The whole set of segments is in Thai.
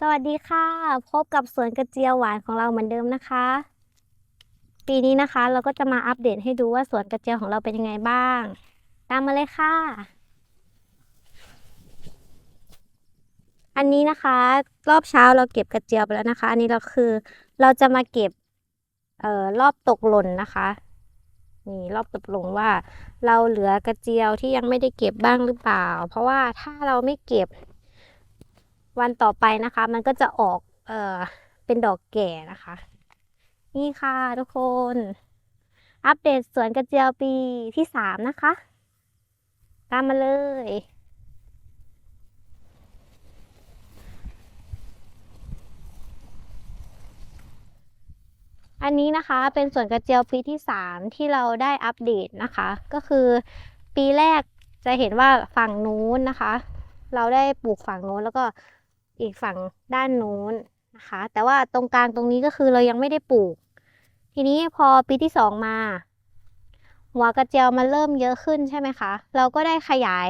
สวัสดีค่ะ พบกับสวนกระเจียวหวานของเราเหมือนเดิมนะคะ ปีนี้นะคะเราก็จะมาอัปเดตให้ดูว่าสวนกระเจียวของเราเป็นยังไงบ้าง ตามมาเลยค่ะ อันนี้นะคะ รอบเช้าเราเก็บกระเจียวไปแล้วนะคะ อันนี้เราคือเราจะมาเก็บเอ่อรอบตกหล่นนะคะนี่รอบตกหล่นว่า เราเหลือกระเจียวที่ยังไม่ได้เก็บบ้างหรือเปล่า เพราะว่าถ้าเราไม่เก็บ วันต่อไปนะคะ มันก็จะออกเอ่อเป็นดอกแก่นะคะ นี่ค่ะทุกคน อัปเดตสวนกระเจียวปีที่สามนะคะ ตามมาเลย อันนี้นะคะเป็นสวนกระเจียวปีที่สามที่เราได้อัปเดตนะคะ ก็คือปีแรกจะเห็นว่าฝั่งนู้นนะคะ เราได้ปลูกฝั่งนู้นแล้วก็ อีกฝั่งด้านนู้นนะคะ แต่ว่าตรงกลางตรงนี้ก็คือเรายังไม่ได้ปลูก ทีนี้พอปีที่สองมา หัวกระเจียวมันเริ่มเยอะขึ้นใช่ไหมคะ เราก็ได้ขยาย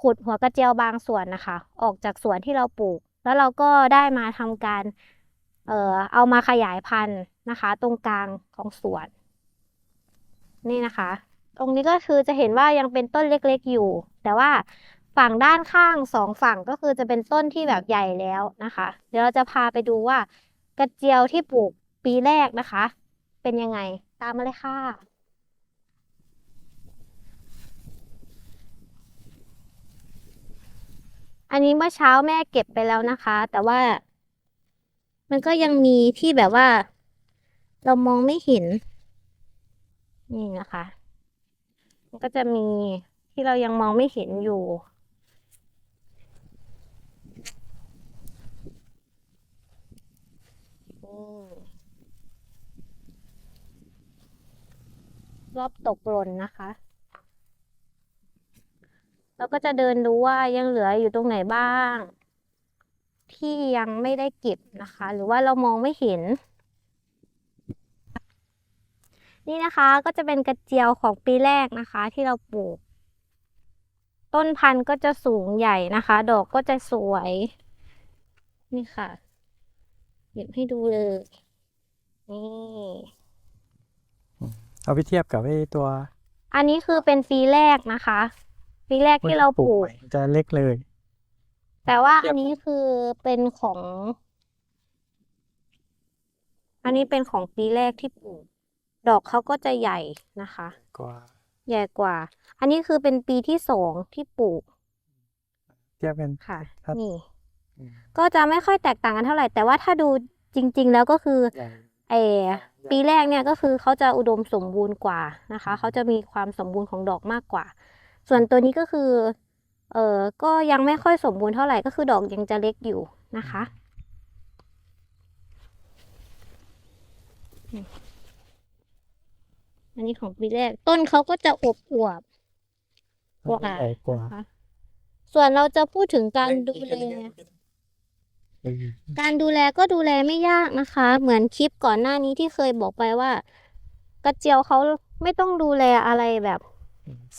ขุดหัวกระเจียวบางส่วนนะคะ ออกจากสวนที่เราปลูก แล้วเราก็ได้มาทำการเออเอามาขยายพันธุ์นะคะ ตรงกลางของสวน นี่นะคะ ตรงนี้ก็คือจะเห็นว่ายังเป็นต้นเล็กๆอยู่ แต่ว่า ฝั่งด้านข้างสองฝั่งก็คือจะเป็นต้นที่แบบใหญ่แล้วนะคะ เดี๋ยวเราจะพาไปดูว่ากระเจียวที่ปลูกปีแรกนะคะ เป็นยังไงตามมาเลยค่ะอันนี้เมื่อเช้าแม่เก็บไปแล้วนะคะ แต่ว่า มันก็ยังมีที่แบบว่า เรามองไม่เห็น นี่นะคะ มันก็จะมีที่เรายังมองไม่เห็นอยู่ อืม รอบตกหล่นนะคะ เราก็จะเดินดูว่ายังเหลืออยู่ตรงไหนบ้าง ที่ยังไม่ได้เก็บนะคะ หรือว่าเรามองไม่เห็น นี่นะคะก็จะเป็นกระเจียวของปีแรกนะคะ ที่เราปลูก ต้นพันธุ์ก็จะสูงใหญ่นะคะ ดอกก็จะสวย นี่ค่ะเก็บให้ดูเลยนี่ เอาไปเทียบกับไอ้ตัวอันนี้คือเป็นปีแรกนะคะ ปีแรกที่เราปลูกใหม่จะเล็กเลย แต่ว่าเทียบอันนี้คือเป็นของ อันนี้เป็นของปีแรกที่ปลูก ดอกเขาก็จะใหญ่นะคะ กว่า ใหญ่กว่า อันนี้คือเป็นปีที่สองที่ปลูก เทียบเป็นค่ะครับนี่อืมก็จะไม่ค่อยแตกต่างกันเท่าไหร่ แต่ว่าถ้าดูจริง ๆ แล้วก็คือใหญ่เออ ปีแรกเนี่ยก็คือเขาจะอุดมสมบูรณ์กว่านะคะเขาจะมีความสมบูรณ์ของดอกมากกว่า ส่วนตัวนี้ก็คือเออก็ยังไม่ค่อยสมบูรณ์เท่าไหร่ก็คือดอกยังจะเล็กอยู่นะคะอันนี้ของปีแรก ต้นเขาก็จะอวบอวบกว่าใหญ่กว่านะคะส่วนเราจะพูดถึงการดูแลเออ การดูแลก็ดูแลไม่ยากนะคะ เหมือนคลิปก่อนหน้านี้ที่เคยบอกไปว่า กระเจียวเขาไม่ต้องดูแลอะไรแบบ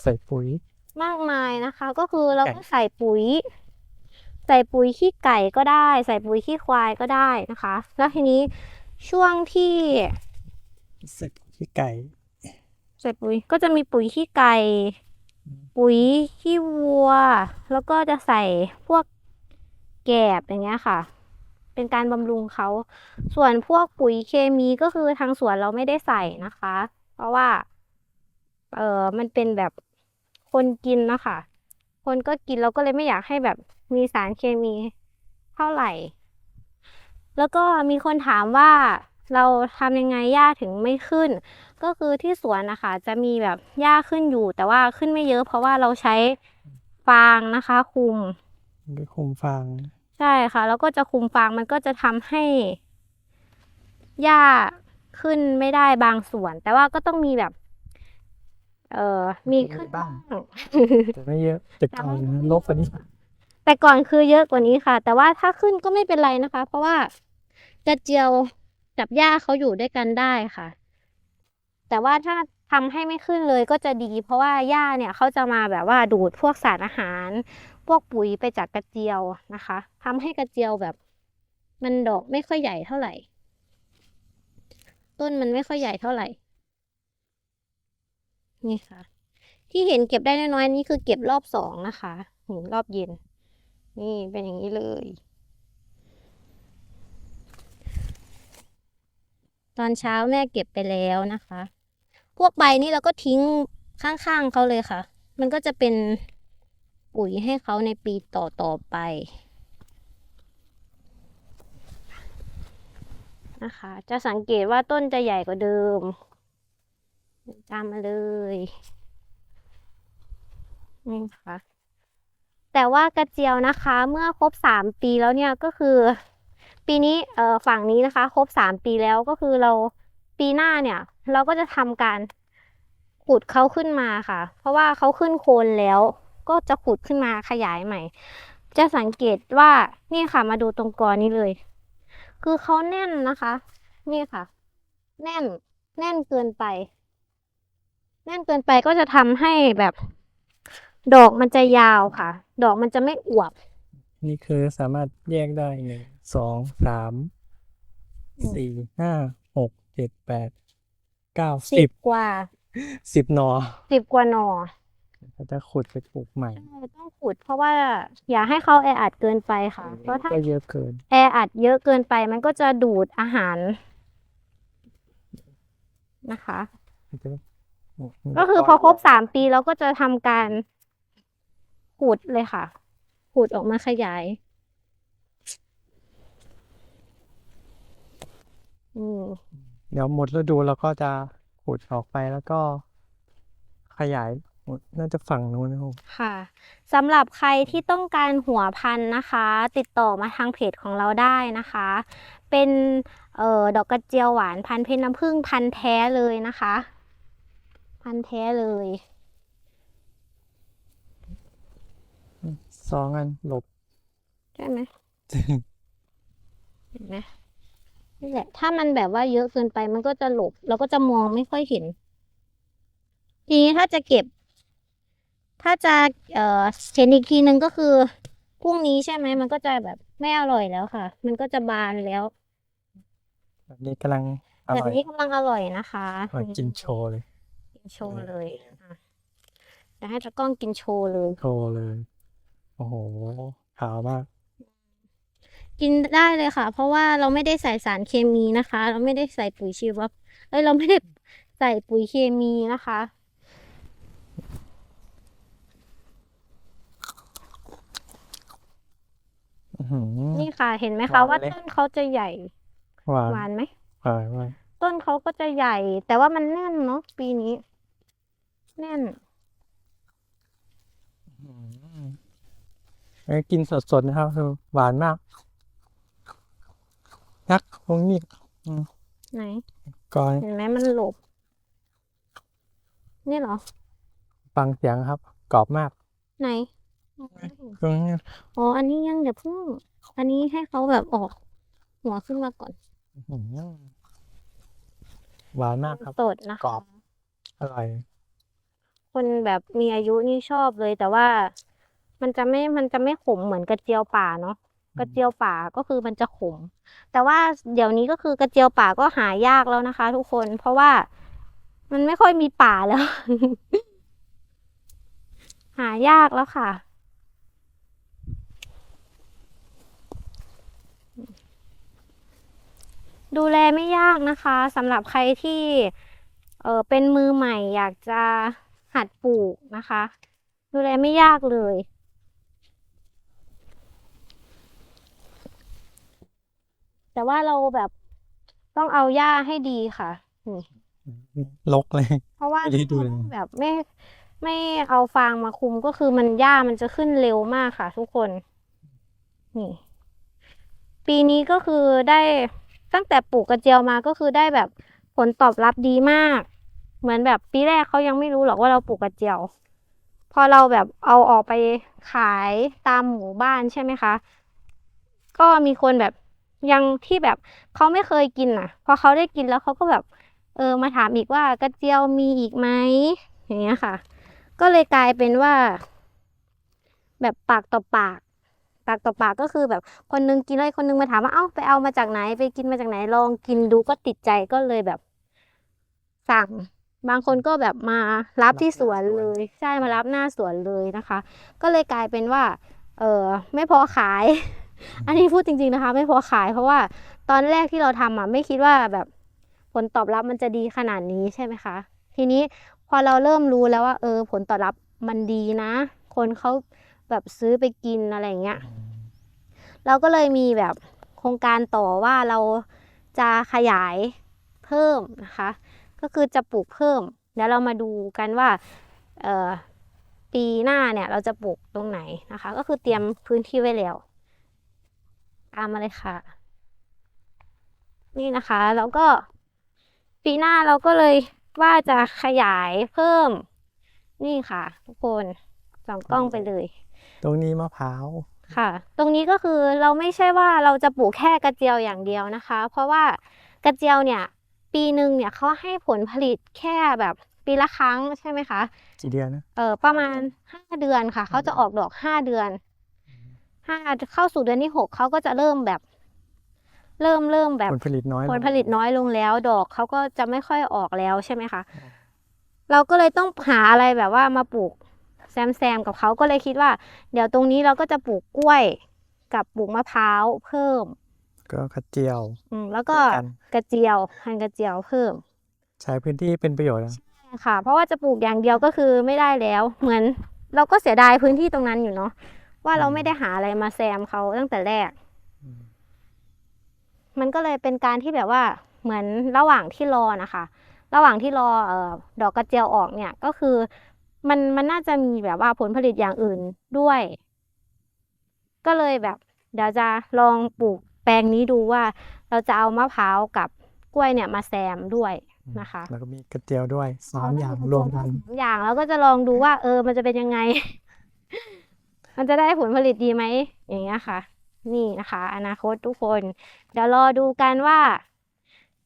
ใส่ปุ๋ย มากมายนะคะ ก็คือเราไก่ก็ใส่ปุ๋ย ใส่ปุ๋ยขี้ไก่ก็ได้ ใส่ปุ๋ยขี้ควายก็ได้นะคะ แล้วทีนี้ช่วงที่ใส่ปุ๋ยขี้ไก่ใส่ปุ๋ยก็จะมีปุ๋ยขี้ไก่ ปุ๋ยขี้วัว แล้วก็จะใส่พวก แกบอย่างเงี้ยค่ะ เป็นการบำรุงเขา ส่วนพวกปุ๋ยเคมีก็คือทางสวนเราไม่ได้ใส่นะคะ เพราะว่า เออมันเป็นแบบคนกินนะคะ คนก็กินเราก็เลยไม่อยากให้แบบมีสารเคมีเท่าไหร่ แล้วก็มีคนถามว่าเราทำยังไงหญ้าถึงไม่ขึ้น ก็คือที่สวนนะคะ จะมีแบบหญ้าขึ้นอยู่ แต่ว่าขึ้นไม่เยอะ เพราะว่าเราใช้ฟางนะคะ คุมคุมฟาง ใช่ค่ะ แล้วก็จะคุมฟางมันก็จะทำให้หญ้าขึ้นไม่ได้บางส่วน แต่ว่าก็ต้องมีแบบ เอ่อมีขึ้นบ้างแต่ไม่เยอะ แต่ก่อนลบกว่านี้ แต่ก่อนคือเยอะกว่านี้ค่ะ แต่ว่าถ้าขึ้นก็ไม่เป็นไรนะคะ เพราะว่ากระเจียวกับหญ้าเขาอยู่ด้วยกันได้ค่ะ แต่ว่าถ้า ทำให้ไม่ขึ้นเลยก็จะดี เพราะว่าหญ้าเนี่ยเขาจะมาแบบว่าดูดพวกสารอาหาร พวกปุ๋ยไปจากกระเจียวนะคะทำให้กระเจียวแบบ มันดอกไม่ค่อยใหญ่เท่าไหร่ ต้นมันไม่ค่อยใหญ่เท่าไหร่ นี่ค่ะ ที่เห็นเก็บได้น้อยๆนี่คือเก็บรอบสองนะคะนี่รอบเย็น นี่เป็นอย่างนี้เลยตอนเช้าแม่เก็บไปแล้วนะคะ พวกใบนี่เราก็ทิ้งข้างๆเขาเลยค่ะ มันก็จะเป็นปุ๋ยให้เขาในปีต่อๆไปนะคะ จะสังเกตว่าต้นจะใหญ่กว่าเดิมตามมาเลยนี่ค่ะ แต่ว่ากระเจียวนะคะ เมื่อครบสามปีแล้วเนี่ยก็คือ ปีนี้เอ่อฝั่งนี้นะคะ ครบสามปีแล้วก็คือเราปีหน้าเนี่ย เราก็จะทำการขุดเขาขึ้นมาค่ะ เพราะว่าเขาขึ้นโคนแล้ว ก็จะขุดขึ้นมาขยายใหม่ จะสังเกตว่านี่ค่ะมาดูตรงกอนี้เลย คือเขาแน่นนะคะ นี่ค่ะ แน่นแน่นเกินไป แน่นเกินไปก็จะทำให้แบบ ดอกมันจะยาวค่ะ ดอกมันจะไม่อวบ นี่คือสามารถแยกได้หนึ่งสองสามสี่ห้าหกเจ็ดแปด เก้าสิสิบบกว่าสิบหนอสิบกว่าหน่อเขาจะขุดไปปลูกใหม่ใช่ต้องขุดเพราะว่าอย่าให้เขาแออัดเกินไปค่ะ เพราะถ้าก็เยอะเกิน แออัดเยอะเกินไปมันก็จะดูดอาหารนะคะ ก็คือพอครบสามปีเราก็จะทำการขุดเลยค่ะขุดออกมาขยายอืม เดี๋ยวหมดฤดูเราก็จะขุดออกไปแล้วก็ขยายน่าจะฝั่งนู้นนะครับค่ะสำหรับใครที่ต้องการหัวพันธุ์นะคะ ติดต่อมาทางเพจของเราได้นะคะ เป็นเอ่อดอกกระเจียวหวานพันธุ์เพชรน้ำผึ้งพันธุ์แท้เลยนะคะ พันธุ์แท้เลยสองอันหลบ ใช่ไหมเห็นไหม นี่แหละ ถ้ามันแบบว่าเยอะเกินไปมันก็จะหลบเราก็จะมองไม่ค่อยเห็น ทีนี้ถ้าจะเก็บ ถ้าจะเอ่อเห็นอีกทีนึงก็คือพรุ่งนี้ใช่ไหมมันก็จะแบบไม่อร่อยแล้วค่ะ มันก็จะบานแล้วแบบนี้กำลังอแบบร่อยนี้กำลังอร่อยนะคะอร่อยกินโชว์เลย กินโชว์เลยอะเดี๋ยวให้ตะกล้องกินโชว์เลย โชว์เลย โอ้โหขาวมาก กินได้เลยค่ะ เพราะว่าเราไม่ได้ใส่สารเคมีนะคะ เราไม่ได้ใส่ปุ๋ยชีวภาพเอ้ยเราไม่ได้ใส่ปุ๋ยเคมีนะคะอื้อหือนี่ค่ะ เห็นไหมหคะวานว่าเลยต้นเขาจะใหญ่หวานหวานไหมหวานมากต้นเขาก็จะใหญ่ แต่ว่ามันแน่นเนาะปีนี้ แน่นอื้อหือเอ้ยกินสดๆนะครับคือหวานมาก ยักษ์ตรงนี้ไหนก่อนเห็นไหมมันหลบ นี่เหรอ ฟังเสียงครับ กรอบมาก ไหนตรงนี้อ๋ออันนี้ยังเดี๋ยวเพิ่งอันนี้ให้เขาแบบออก หัวขึ้นมาก่อนอื้อหือหวานมากครับสดนะกรคะอบอร่อยคนแบบมีอายุนี่ชอบเลยแต่ว่ามันจะไม่มันจะไม่ขมเหมือนกระเจียวป่าเนาะ กระเจียวป่าก็คือมันจะขม แต่ว่าเดี๋ยวนี้ก็คือกระเจียวป่าก็หายากแล้วนะคะ ทุกคน เพราะว่ามันไม่ค่อยมีป่าแล้ว หายากแล้วค่ะ ดูแลไม่ยากนะคะสำหรับใครที่เออเป็นมือใหม่อยากจะหัดปลูกนะคะ ดูแลไม่ยากเลย แต่ว่าเราแบบต้องเอาหญ้าให้ดีค่ะนี่ลกเลย เพราะว่าไม่ได้ดูถ้าเลยเราแบบไม่ไม่เอาฟางมาคุมก็คือมันหญ้ามันจะขึ้นเร็วมากค่ะ ทุกคน นี่ ปีนี้ก็คือได้ตั้งแต่ปลูกกระเจียวมาก็คือได้แบบผลตอบรับดีมาก เหมือนแบบปีแรกเขายังไม่รู้หรอกว่าเราปลูกกระเจียว พอเราแบบเอาออกไปขายตามหมู่บ้านใช่ไหมคะ ก็มีคนแบบ ยังที่แบบเขาไม่เคยกินน่ะ พอเขาได้กินแล้วเขาก็แบบ เออมาถามอีกว่ากระเจียวมีอีกไหมอย่างเงี้ยค่ะ ก็เลยกลายเป็นว่า แบบปากต่อปาก ปากต่อปากก็คือแบบคนนึงกินแล้วคนนึงมาถามว่าเอ้าไปเอามาจากไหน ไปกินมาจากไหนลองกินดูก็ติดใจก็เลยแบบ สั่งบางคนก็แบบมารับที่สวนเลย ใช่มารับหน้าสวนเลยนะคะ ก็เลยกลายเป็นว่า เออไม่พอขาย อันนี้พูดจริง ๆนะคะ ไม่พอขายเพราะว่าตอนแรกที่เราทำอะไม่คิดว่าแบบผลตอบรับมันจะดีขนาดนี้ใช่ไหมคะ ทีนี้พอเราเริ่มรู้แล้วว่า เออ ผลตอบรับมันดีนะ คนเขาแบบซื้อไปกินอะไรอย่างเงี้ยเราก็เลยมีแบบโครงการต่อว่าเราจะขยายเพิ่มนะคะ ก็คือจะปลูกเพิ่มเดี๋ยวเรามาดูกันว่าเออปีหน้าเนี่ยเราจะปลูกตรงไหนนะคะ ก็คือเตรียมพื้นที่ไว้แล้ว ตามมาเลยค่ะ นี่นะคะ แล้วก็ปีหน้าเราก็เลยว่าจะขยายเพิ่ม นี่ค่ะ ทุกคนสองกล้องไปเลย ตรงนี้มะพร้าวค่ะ ตรงนี้ก็คือเราไม่ใช่ว่าเราจะปลูกแค่กระเจียวอย่างเดียวนะคะ เพราะว่ากระเจียวเนี่ย ปีหนึ่งเนี่ยเขาให้ผลผลิตแค่แบบปีละครั้งใช่ไหมคะกี่เดือนนะเออประมาณห้าเดือนค่ะเขาจะออกดอกห้าเดือน ห้าเข้าสู่เดือนที่หกเขาก็จะเริ่มแบบ เริ่มเริ่มแบบผลผลิตน้อยผลลงผลิตน้อยลงแล้ว ดอกเขาก็จะไม่ค่อยออกแล้วใช่ไหมคะเราก็เลยต้องหาอะไรแบบว่ามาปลูกแซมแซมกับเขาก็เลยคิดว่า เดี๋ยวตรงนี้เราก็จะปลูกกล้วยกับปลูกมะพร้าวเพิ่ม ก็กระเจียว อืมแล้วก็ด้วยกันกระเจียวพันธุ์กระเจียวเพิ่ม ใช้พื้นที่เป็นประโยชน์นะค่ะ เพราะว่าจะปลูกอย่างเดียวก็คือไม่ได้แล้ว เหมือนเราก็เสียดายพื้นที่ตรงนั้นอยู่เนาะ ว่าเราไม่ได้หาอะไรมาแซมเขาตั้งแต่แรก มันก็เลยเป็นการที่แบบว่าเหมือนระหว่างที่รอนะคะ ระหว่างที่รอเอ่อดอกกระเจียวออกเนี่ยก็คือ มันมันน่าจะมีแบบว่าผลผลิตอย่างอื่นด้วย ก็เลยแบบ เดี๋ยวจะลองปลูกแปลงนี้ดูว่า เราจะเอามะพร้าวกับกล้วยเนี่ยมาแซมด้วยนะคะ แล้วก็มีกระเจียวด้วยสามอย่างรวมกันสามอย่างแล้วก็จะลองดูว่า เออ มันจะเป็นยังไง มันจะได้ผลผลิตดีไหมอย่างเงี้ยค่ะ นี่นะคะ อนาคตทุกคน เดี๋ยวรอดูกันว่า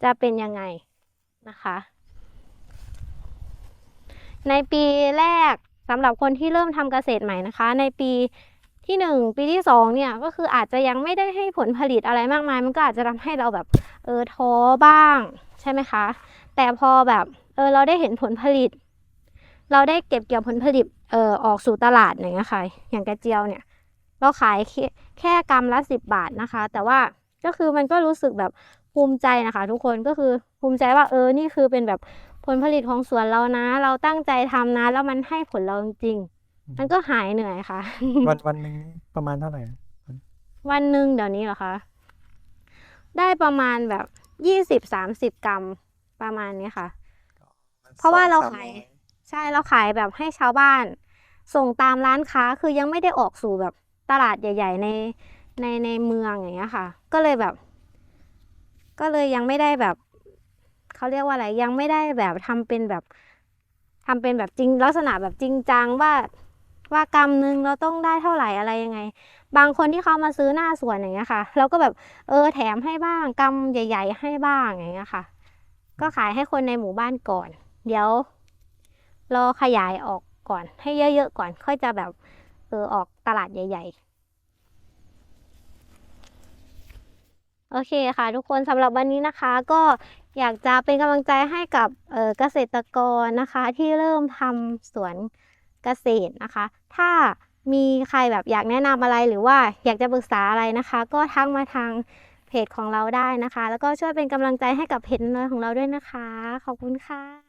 จะเป็นยังไงนะคะ ในปีแรกสำหรับคนที่เริ่มทำเกษตรใหม่นะคะ ในปีที่หนึ่งปีที่สองเนี่ยก็คืออาจจะยังไม่ได้ให้ผลผลิตอะไรมากมาย มันก็อาจจะทำให้เราแบบเออท้อบ้างใช่ไหมคะ แต่พอแบบเออเราได้เห็นผลผลิต เราได้เก็บเกี่ยวผลผลิต ออออกสู่ตลาดอย่างเงี้ยค่ะ อย่างกระเจียวเนี่ย เราขายแค่แค่กรัมละสิบบาทนะคะ แต่ว่าก็คือมันก็รู้สึกแบบภูมิใจนะคะ ทุกคนก็คือภูมิใจว่าเออนี่คือเป็นแบบผลผลิตของสวนเรานะ เราตั้งใจทำนะ แล้วมันให้ผลเราจริงๆมันก็หายเหนื่อยค่ะ วันวันหนึ่งนี่ประมาณเท่าไหร่นะวันหนึ่งเดี๋ยวนี้เหรอคะ ได้ประมาณแบบยี่สิบสามสิบกรัมประมาณนี้ค่ะ เพราะว่าเราสองสมขายร้อใช่เราขายแบบให้ชาวบ้าน ส่งตามร้านค้าคือยังไม่ได้ออกสู่แบบตลาดใหญ่ ๆ ในในในเมืองอย่างเงี้ยค่ะ ก็เลยแบบ ก็เลยยังไม่ได้แบบเขาเรียกว่าอะไรยังไม่ได้แบบทำเป็นแบบทำเป็นแบบจริงลักษณะแบบจริงจังว่าว่ากำนึงเราต้องได้เท่าไหร่อะไรยังไง บางคนที่เขามาซื้อหน้าสวนอย่างเงี้ยค่ะ เราก็แบบเออแถมให้บ้างกำใหญ่ ๆ ให้บ้างอย่างเงี้ยค่ะ ก็ขายให้คนในหมู่บ้านก่อน เดี๋ยวรอขยายออก ก่อน ให้เยอะๆก่อน ค่อยจะแบบเออออกตลาดใหญ่ ๆโอเคค่ะทุกคนสำหรับวันนี้นะคะ ก็อยากจะเป็นกำลังใจให้กับเกษตรกรนะคะ ที่เริ่มทำสวนเกษตรนะคะ ถ้ามีใครแบบอยากแนะนำอะไรหรือว่าอยากจะปรึกษาอะไรนะคะ ก็ทักมาทางเพจของเราได้นะคะ แล้วก็ช่วยเป็นกำลังใจให้กับเพจน้อยของเราด้วยนะคะ ขอบคุณค่ะ